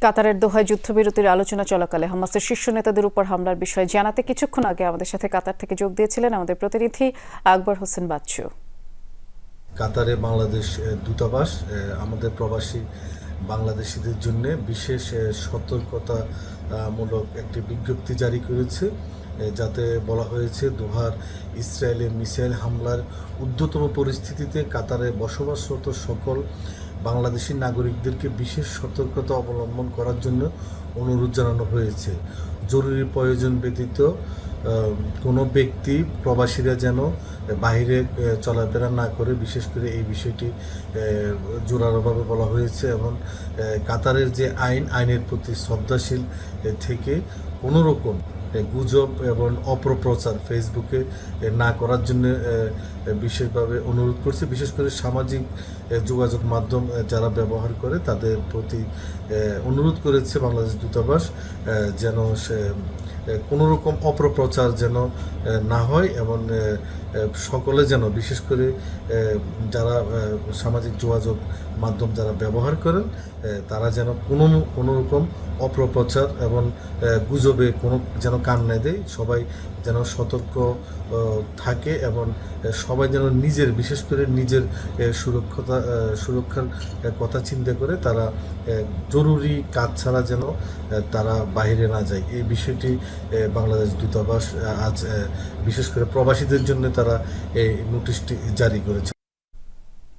কাতারের দোহায় যুদ্ধবিরতির আলোচনা চলাকালে হামাসের শীর্ষ নেতাদের উপর হামলার বিষয়ে জানাতে কিছুক্ষণ আগে আমাদের সাথে কাতার থেকে যোগ দিয়েছিলেন আমাদের প্রতিনিধি আকবর হোসেন বাচ্চু। কাতারে বাংলাদেশ দূতাবাস আমাদের প্রবাসী বাংলাদেশিদের জন্য বিশেষ এ, সতর্কতামূলক একটি বিজ্ঞপ্তি জারি করেছে যাতে বলা হয়েছে দোহার ইসরায়েলের মিসাইল হামলার ঊর্ধ্বতম পরিস্থিতিতে কাতারে বসবাসরত সকল বাংলাদেশি নাগরিকদেরকে বিশেষ সতর্কতা অবলম্বন করার জন্য অনুরোধ জানানো হয়েছে। জরুরি প্রয়োজন ব্যতীত কোনো ব্যক্তি, প্রবাসীরা যেন বাইরে চলাফেরা না করে, বিশেষ করে এই বিষয়টি জোরালোভাবে বলা হয়েছে এবং কাতারের যে আইন, আইনের প্রতি শ্রদ্ধাশীল থেকে কোনো রকম গুজব এবং অপপ্রচার ফেসবুকে না করার জন্য বিশেষভাবে অনুরোধ করছে। বিশেষ করে সামাজিক যোগাযোগ মাধ্যম যারা ব্যবহার করে, তাদের প্রতি অনুরোধ করেছে বাংলাদেশ দূতাবাস যেন সে কোনো রকম অপপ্রচার যেন না হয় এবং সকলে যেন, বিশেষ করে যারা সামাজিক যোগাযোগ মাধ্যম যারা ব্যবহার করেন তারা যেন কোনো কোনো রকম অপপ্রচার এবং গুজবে কোনো, যেন কান না দেয়, সবাই যেন সতর্ক থাকে এবং সবাই যেন নিজের, বিশেষ করে নিজের সুরক্ষতা সুরক্ষার কথা চিন্তা করে তারা জরুরি কাজ ছাড়া যেন তারা বাইরে না যায়। এই বিষয়টি বাংলাদেশ দূতাবাস আজ বিশেষ করে প্রবাসীদের জন্য তারা এই নোটিশটি জারি করেছে।